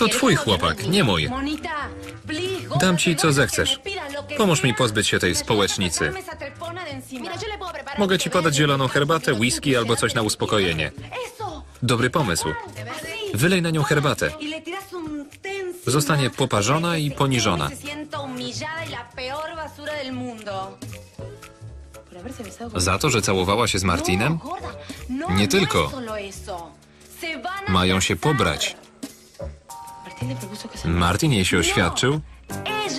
To twój chłopak, nie mój. Dam ci, co zechcesz. Pomóż mi pozbyć się tej społecznicy. Mogę ci podać zieloną herbatę, whisky albo coś na uspokojenie. Dobry pomysł. Wylej na nią herbatę. Zostanie poparzona i poniżona. Za to, że całowała się z Martinem? Nie tylko. Mają się pobrać. Martin jej się oświadczył,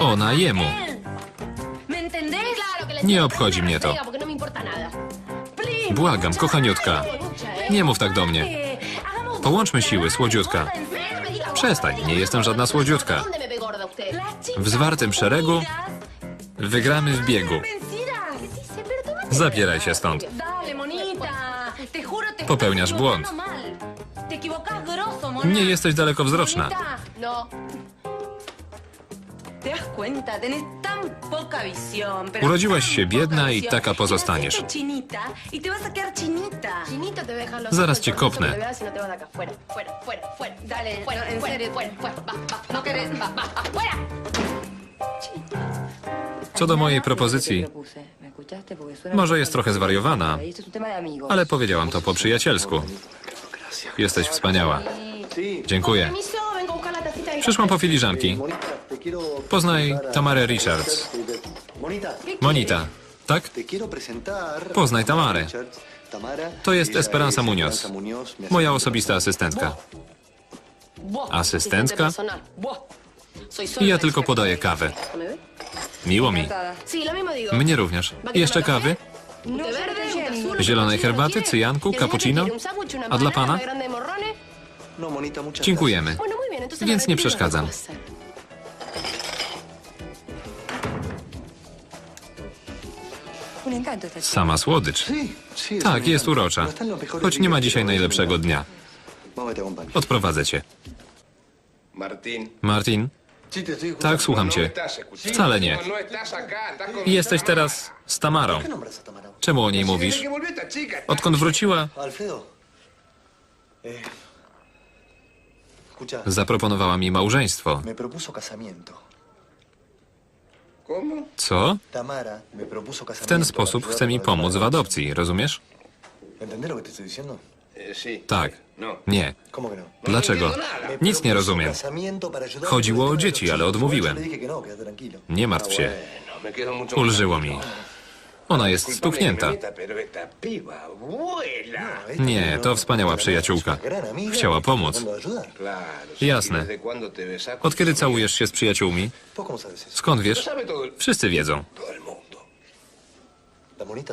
ona jemu. Nie obchodzi mnie to. Błagam, kochaniutka. Nie mów tak do mnie. Połączmy siły, słodziutka. Przestań, nie jestem żadna słodziutka. W zwartym szeregu wygramy w biegu. Zabieraj się stąd. Popełniasz błąd. Nie jesteś dalekowzroczna. Urodziłaś się biedna i taka pozostaniesz. Zaraz cię kopnę. Co do mojej propozycji, może jest trochę zwariowana, ale powiedziałam to po przyjacielsku. Jesteś wspaniała. Dziękuję. Przyszłam po filiżanki. Poznaj Tamarę Richards. Monita, tak? Poznaj Tamarę. To jest Esperanza Muñoz, moja osobista asystentka. Asystentka? Ja tylko podaję kawę. Miło mi. Mnie również. Jeszcze kawy? Zielonej herbaty, cyjanku, cappuccino? A dla pana? Dziękujemy. Więc nie przeszkadzam. Sama słodycz. Tak, jest urocza. Choć nie ma dzisiaj najlepszego dnia. Odprowadzę cię. Martin, tak, słucham cię. Wcale nie. Jesteś teraz z Tamarą. Czemu o niej mówisz? Odkąd wróciła, zaproponowała mi małżeństwo. Co? W ten sposób chce mi pomóc w adopcji, rozumiesz? Eh. Tak. No. Nie. ¿Cómo que no? Dlaczego? Nic nie rozumiem. Chodziło o dzieci, ale odmówiłem. No. Nie martw się. No, quedo mucho Ulżyło mi. Ona jest stuknięta. Nie, to wspaniała przyjaciółka. Chciała pomóc. Jasne. ¿Y ¿Desde cuándo te besas con Od kiedy całujesz się z przyjaciółmi? Skąd wiesz? Wszyscy wiedzą.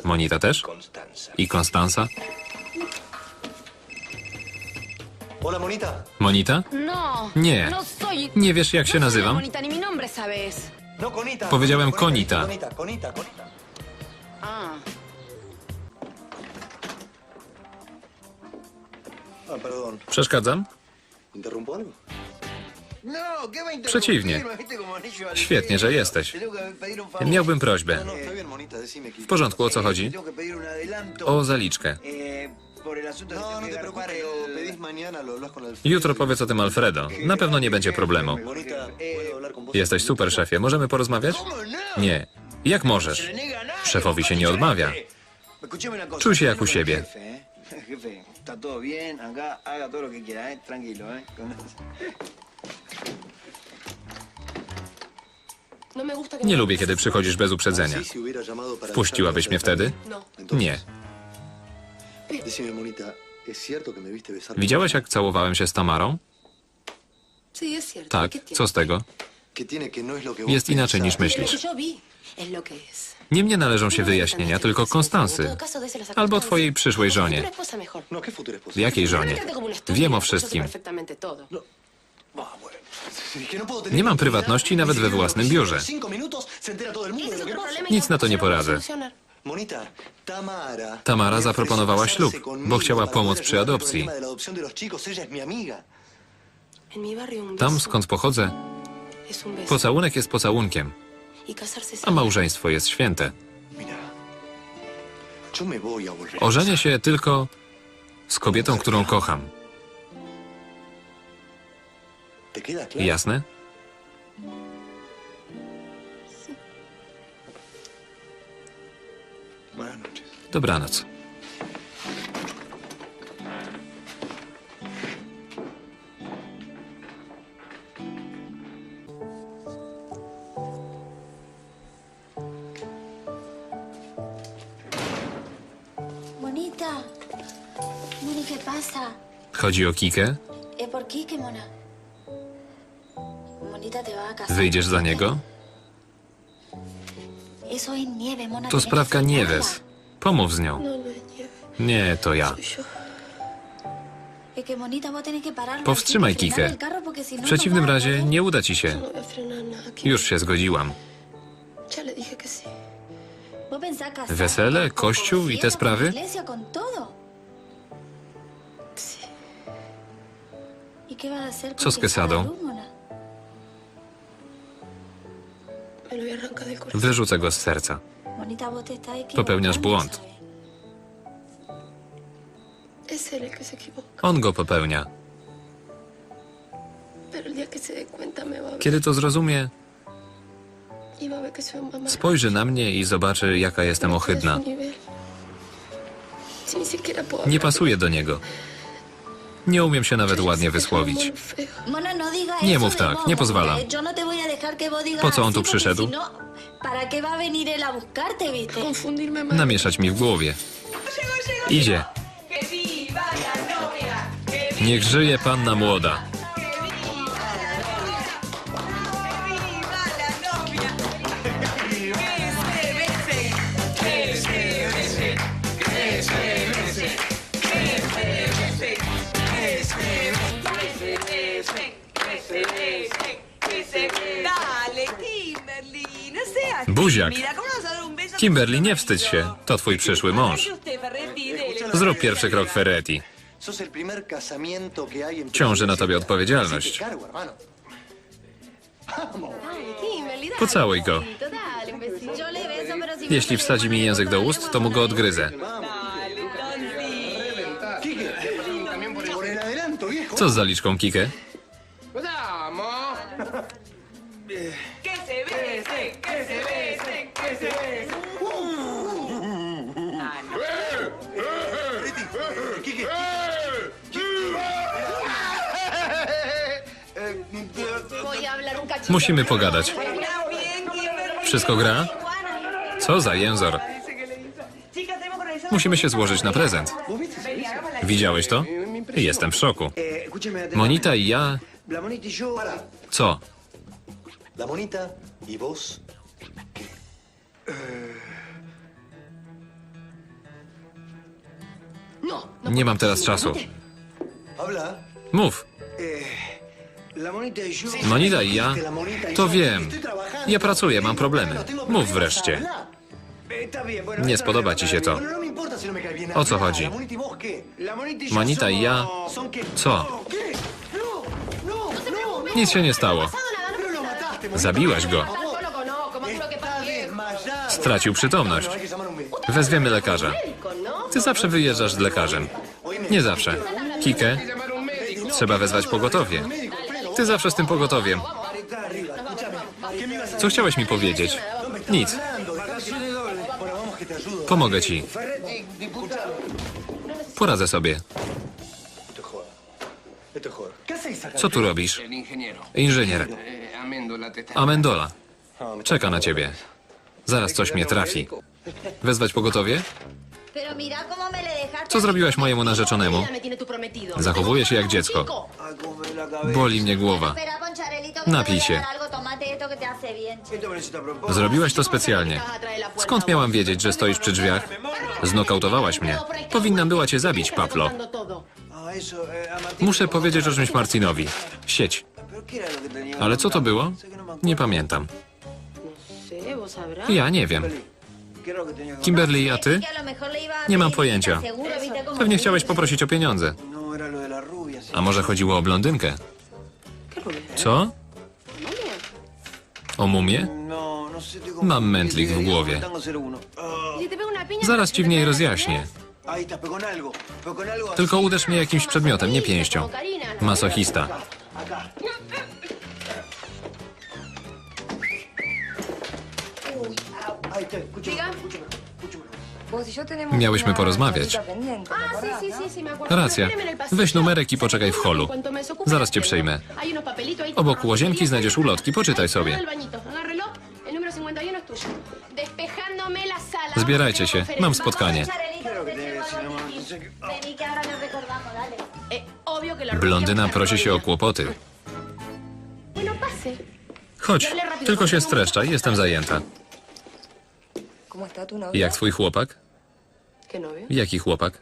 monita. Też? I Konstanza? Hola, monita. No. Nie. No. Nie wiesz, jak się no soy nazywam? Powiedziałem konita. Perdón. Przeszkadzam? No, ¿qué va a? Przeciwnie. ¿Viste como anillo al Świetnie, że jesteś. Miałbym prośbę. No, W porządku, o co chodzi? Un adelanto. O zaliczkę. Eh, que No, Alfredo. Jutro powiedz o tym Alfredo. Na pewno nie będzie problemu. Jesteś super, szefie. Możemy porozmawiać? Nie. Jak możesz? Szefowi się nie odmawia. Czuj się jak u siebie. Nie lubię, kiedy przychodzisz bez uprzedzenia. Wpuściłabyś mnie wtedy? No. Nie. Widziałeś, jak całowałem się z Tamarą? Tak. Co z tego? No Jest inaczej niż myślisz. Nie mnie należą się wyjaśnienia, tylko Konstansy. Albo twojej przyszłej żonie. No, ¿qué futuro es W posible? jakiej żonie? Wiem o wszystkim. No tener Nie mam prywatności nawet we własnym biurze. Pasa. Nic na to nie poradzę. Tamara. Zaproponowała ślub, bo chciała pomóc przy adopcji. Tam, skąd pochodzę, pocałunek jest pocałunkiem, a małżeństwo jest święte. Ożenię się tylko z kobietą, którą kocham. Jasne? Dobranoc. Moni, ¿qué pasa? Chodzi o Kikę? ¿Es por qué, qué mona? Monita te va a casar. Wyjdziesz za niego? Eso es nieve, mona. To sprawka. Nieves. Pomów z nią. No, no es nieve. Nie, to ja. Soy yo. Es que, monita, vos tenés que parar. Powstrzymaj frenar Kikę. el carro porque si no, W no przeciwnym razie nie uda ci się. no voy a frenar nada aquí. Już się zgodziłam. Ya le dije que sí. ¿Vos pensás casarte Wesele, con- kościół i te sprawy? Con iglesia, con todo. Del corazón. Wyrzucę go z serca. Popełniasz błąd. On go popełnia. Kiedy to zrozumie, Y spojrzy na mnie i zobaczy, jaka jestem ohydna. Nie pasuje do niego. Nie umiem się nawet ładnie wysłowić. Nie mów tak, nie pozwalam. Po co on tu przyszedł? Namieszać mi w głowie. Idzie. Niech żyje panna młoda. Beso? Kimberly, nie wstydź się. To twój przyszły mąż. Zrób pierwszy krok Ferretti. Ciąży na tobie odpowiedzialność. Pocałuj go. Jeśli wsadzi mi język do ust, to mu go odgryzę. Co z zaliczką Kikę? Musimy pogadać. Wszystko gra? Co za jęzor. Musimy się złożyć na prezent. Widziałeś to? Jestem w szoku. Monita i ja... Co? No, no. Nie mam teraz czasu. Mów. Yo. Monita i ja... To wiem. Ja pracuję, mam problemy. Mów wreszcie. Nie spodoba no ci się to. no no. O co chodzi? Monita i ja... Co? No, no, no. Nic się nie stało. Zabiłaś go. Stracił przytomność. Wezwiemy lekarza. Ty zawsze wyjeżdżasz z lekarzem. Nie zawsze. Kikę, trzeba wezwać pogotowie. Ty zawsze z tym pogotowiem. Co chciałeś mi powiedzieć? Nic. Pomogę ci. Poradzę sobie. Co tu robisz? Inżynier. Amendola. Czeka na ciebie. Zaraz coś mnie trafi. Wezwać pogotowie? Co zrobiłaś mojemu narzeczonemu? Zachowuje się jak dziecko. Boli mnie głowa. Napij się. Zrobiłaś to specjalnie. Skąd miałam wiedzieć, że stoisz przy drzwiach? Znokautowałaś mnie. Powinnam była cię zabić, Paplo. Eso, eh. Muszę powiedzieć o czymś Martinowi. Sieć. Ale co to było? No. Nie pamiętam. sabrás. Ja nie wiem. Kimberly, a ty? Nie mam pojęcia. ¿estás seguro? ¿Viste cómo Pewnie chciałeś poprosić o pieniądze. No. A może chodziło o blondynkę? Co? O mumię? No, no Mam mętlik w głowie. Tango 01. Si te pego una piña. Zaraz ci w niej rozjaśnię. Tylko uderz mnie jakimś przedmiotem, nie pięścią. Masochista. Miałyśmy porozmawiać. Racja. Weź numerek i poczekaj w holu. Zaraz cię przyjmę. Obok łazienki znajdziesz ulotki, poczytaj sobie. Al bañito, agárrelo. El número 51 es tuyo. Despejándome la sala. Zbierajcie się, mam spotkanie. Eh, Blondyna prosi się o kłopoty. Chodź, tylko się streszczaj, jestem zajęta. Jak twój chłopak? ¿Qué novio? Jaki chłopak?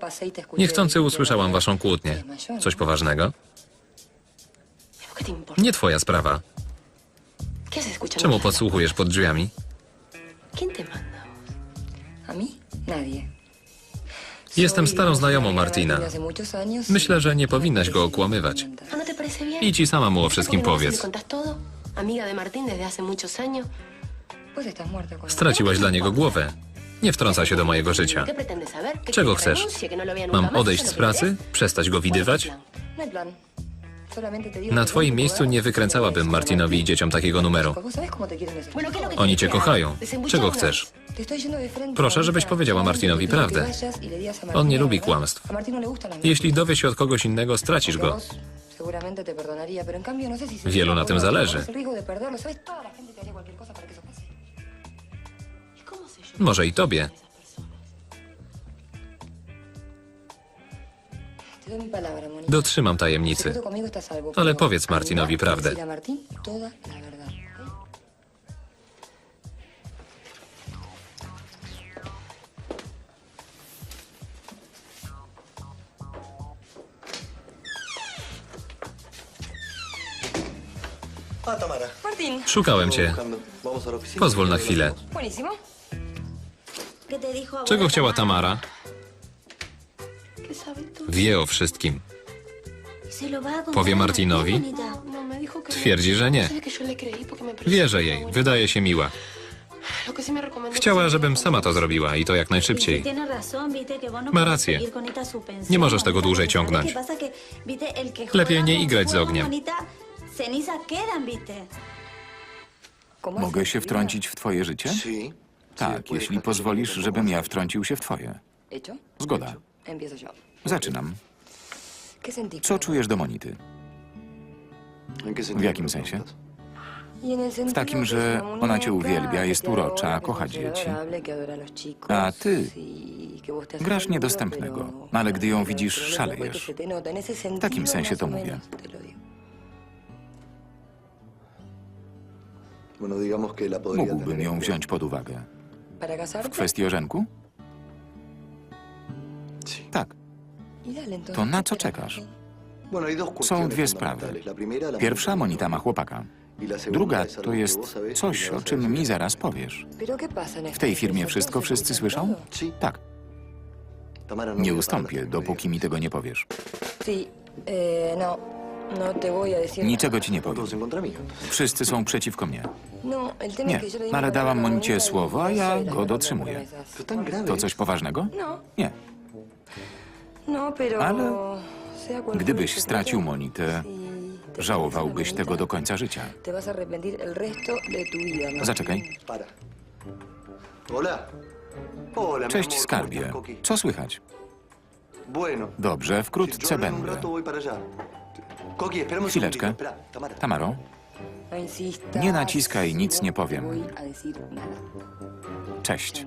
Pasé y Niechcący usłyszałam waszą kłótnię. Coś poważnego? Nie twoja sprawa. Czemu podsłuchujesz pod drzwiami? Jestem starą znajomą Martina. Myślę, że nie y- powinnaś go okłamywać. ¿Ah, no i sama mu o wszystkim ¿Por qué no y powiedz. Amiga de Martín desde hace muchos años. Straciłaś dla niego głowę. Nie wtrąca się do mojego życia. ¿Qué pretendes saber? ¿Que Czego chcesz? Mam odejść ¿Eso z pracy? Przestać go ¿Cuál es tu widywać? Na twoim miejscu nie wykręcałabym Martinowi i dzieciom takiego numeru. Vos sabés cómo te quieren ese Bueno, ¿qué es lo que Oni cię kochają. Czego chcesz? Proszę, żebyś powiedziała Martinowi prawdę. On nie lubi kłamstw. Jeśli dowie się od kogoś innego, stracisz go. Wielu na tym zależy. Może i tobie. Dotrzymam tajemnicy. Ale powiedz Martinowi prawdę. Szukałem cię. Pozwól na chwilę. Czego chciała Tamara? Wie o wszystkim. Powie Martinowi? No, no. Twierdzi, że nie. ¿Sabes que yo le creí porque me pareció Wierzę jej, wydaje się miła. Chciała, żebym sama to zrobiła i to jak najszybciej. Ma rację. Nie możesz tego dłużej ciągnąć. Lepiej nie igrać z ogniem. bonita, cenizas quedan, viste. ¿Cómo Mogę się wtrącić w twoje życie? Tak, jeśli pozwolisz, żebym ja wtrącił się w twoje. Zgoda. Zaczynam. Co czujesz do Monity? ¿En qué sentido W jakim sensie? sentido takim, że ona cię uwielbia, que jest urocza, kocha dzieci. a ty grasz niedostępnego, pero- ale gdy ją widzisz, szalejesz. sentido, takim sensie to mówię. Mógłbym ją wziąć pod uwagę. ¿Para W kwestii orzenku? Tak. Y To na co czekasz? Są dwie sprawy. Pierwsza, Monita ma chłopaka. Y Druga to jest y coś, me o czym mi zaraz powiesz. ¿Pero qué pasa en W tej firmie wszystko ¿Todos wszyscy słyszą? Tak. No Nie ustąpię, dopóki mi tego nie powiesz. No, Niczego ci nie powiem. Wszyscy są przeciwko mnie. No, Nie, ale dałam Monicie y słowo, a ja go dotrzymuję. To coś poważnego? No, Nie. Ale Gdybyś stracił Monitę, żałowałbyś tego do końca życia. Zaczekaj. Cześć, amor, ¿cómo skarbie. Co słychać? Dobrze, wkrótce będę. Chwileczkę. Tamaro, Nie naciskaj, nic nie powiem. cześć.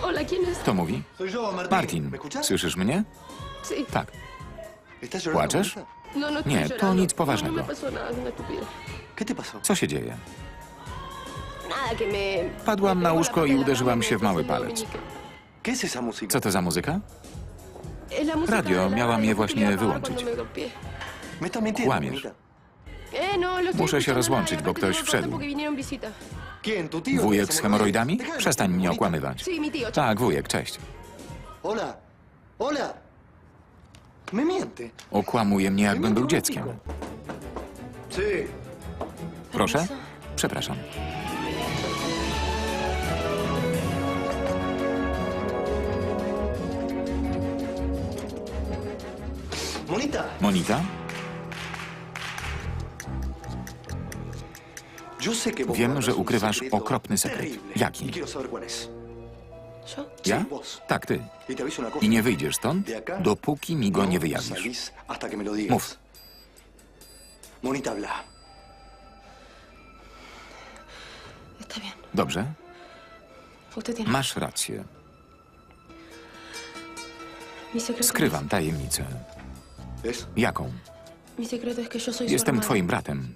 Hola, ¿quién es? Kto mówi? Martin, słyszysz mnie? Sí. Tak. ¿Płaczesz? No, no estoy Nie, to llorando. nic poważnego. No, me pasó nada, es una estupidez. ¿Qué te pasó? Co się dzieje? Padłam na łóżko i uderzyłam się w mały palec. Co to za muzyka? Radio, miałam je właśnie wyłączyć. Kłamiesz. Muszę się rozłączyć, bo ktoś wszedł. Wujek z hemoroidami? Przestań mnie okłamywać. Tak, wujek, cześć. Okłamuje mnie, jakbym był dzieckiem. Proszę? Przepraszam. Monita, Monita? Wiem, że ukrywasz okropny sekret. Jaki? Y. Ja? Tak, ty. Y. I nie wyjdziesz stąd, dopóki mi go no nie wyjawisz. lo digas. Mów. Monita, bien. Dobrze? Masz rację. Skrywam tajemnicę. Jaką? Jestem twoim bratem.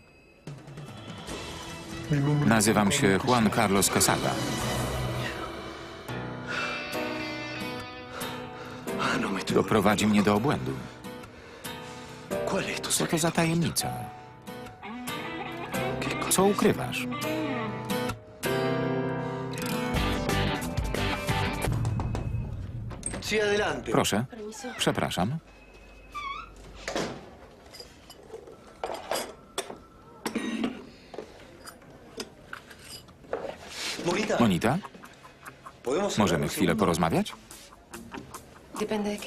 Nazywam się Juan Carlos Casada. Doprowadzi mnie do obłędu. ¿Cuál es tu Co to za tajemnica? Co ukrywasz? Proszę. Przepraszam. Monita, Monita, ¿podemos możemy chwilę porozmawiać?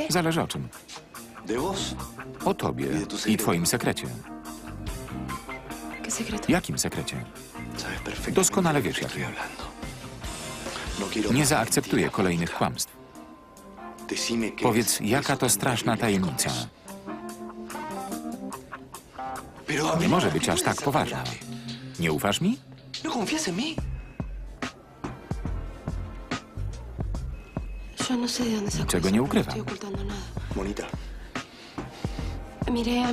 Zależy o czym. O tobie i twoim sekrecie. Jakim sekrecie? Doskonale wiesz, jakim. No Nie zaakceptuję kolejnych kłamstw. Powiedz, jaka to straszna tajemnica. Nie może ¿qué być aż tak poważna. Nie ufasz mi? Czego nie ukrywam. Monita,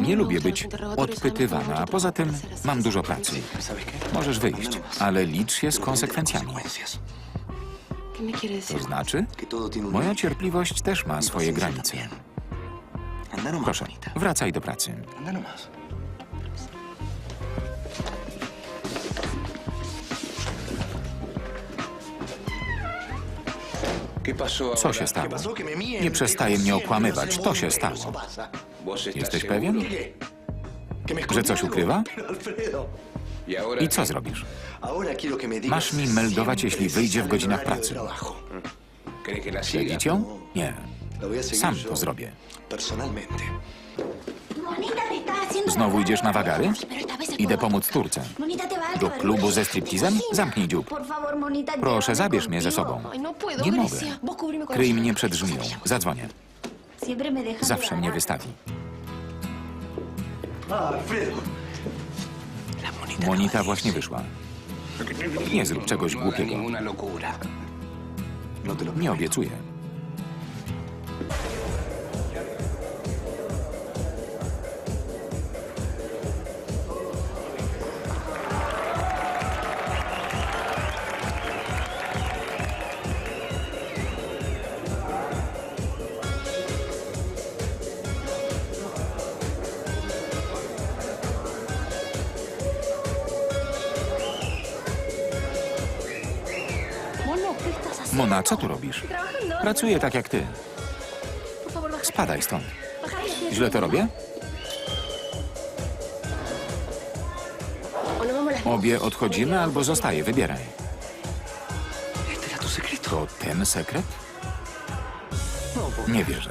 Nie lubię być odpytywana, a poza tym mam dużo pracy. Możesz wyjść, ale licz się z konsekwencjami. To znaczy, moja cierpliwość też ma swoje granice. Proszę, wracaj do pracy. Co się stało? Nie przestaje mnie okłamywać. To się stało. eso pasa. ¿Vos estás Jesteś pewien? Że coś ukrywa? Pero, Alfredo, ¿Y ahora I co zrobisz? Masz mi meldować, jeśli wyjdzie w godzinach pracy. Śledzić ją? Nie. Sam to zrobię. Znowu idziesz na wagary? Idę pomóc. Turce. Do klubu ze striptizem? Zamknij dziób. Proszę, zabierz mnie ze sobą. No Nie mogę. Kryj mnie przed żmiją. Zadzwonię. Zawsze mnie wystawi. Monita właśnie wyszła. Nie zrób czegoś głupiego. Nie obiecuję. Mona, co tu robisz? Pracuję tak jak ty. Spadaj stąd. Źle to robię? Obie odchodzimy albo zostaję. Wybieraj. To ten sekret? Nie wierzę.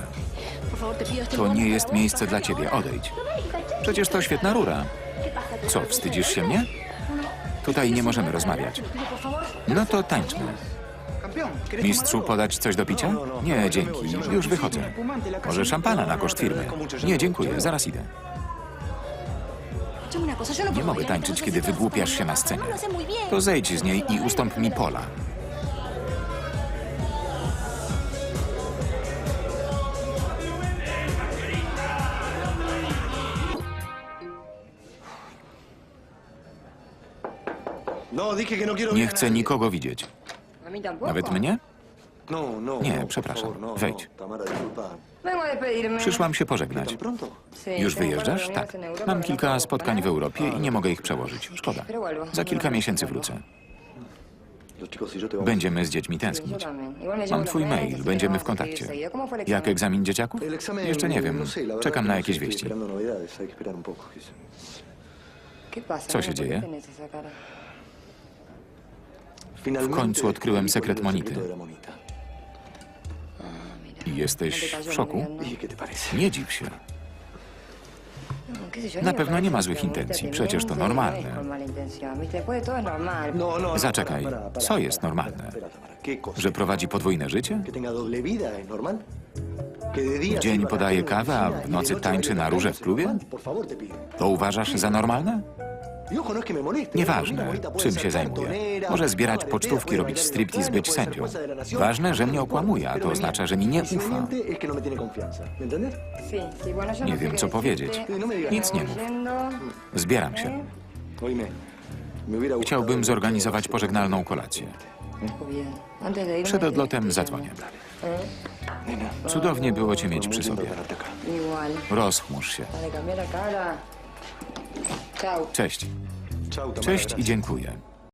To nie jest miejsce dla ciebie. Odejdź. Przecież to świetna rura. ¿Qué pasa? ¿Te Co, wstydzisz się mnie? Tutaj nie możemy rozmawiać. No to tańczmy. Mistrzu, podać coś do picia? Nie, dzięki. Już wychodzę. Może szampana na koszt firmy? Nie, dziękuję. Zaraz idę. No Nie mogę tańczyć, kiedy wygłupiasz się na scenie. No. To zejdź z niej i ustąp mi pola. No, no Nie chcę nikogo widzieć. Nawet mnie? No, no. Nie, no, przepraszam. Wejdź. Przyszłam się pożegnać. Już wyjeżdżasz? Tak. Mam kilka spotkań w. Europie i nie mogę ich przełożyć. Szkoda. Za kilka miesięcy wrócę. Będziemy z dziećmi tęsknić. Mam twój mail, będziemy w kontakcie. seguir seguido. ¿Cómo fue el Jak egzamin dzieciaków? Jeszcze nie wiem. Czekam na jakieś wieści. esperando novedades, hay W końcu odkryłem sekret Monity. jesteś te w szoku? Nie dziw się. Na pewno nie ma złych intencji, przecież to normalne. no. No, no. no, Zaczekaj, co jest normalne? Że prowadzi podwójne życie? W dzień podaje kawę, a w nocy tańczy na róże w klubie? To uważasz za normalne? Y. Nieważne, czym się zajmuje. Może zbierać pocztówki, robić España, być sędzią. Ważne, że mnie okłamuje, a to oznacza, że mi nie ufa. no Nie no wiem, co powiedzieć. No Nic nie mów. Zbieram się. Gustado Chciałbym zorganizować pożegnalną kolację. Irme, Przed te- odlotem te zadzwonię. Nena, Cudownie było cię mieć przy sobie. Rozchmurz się. Cześć. Cześć i dziękuję.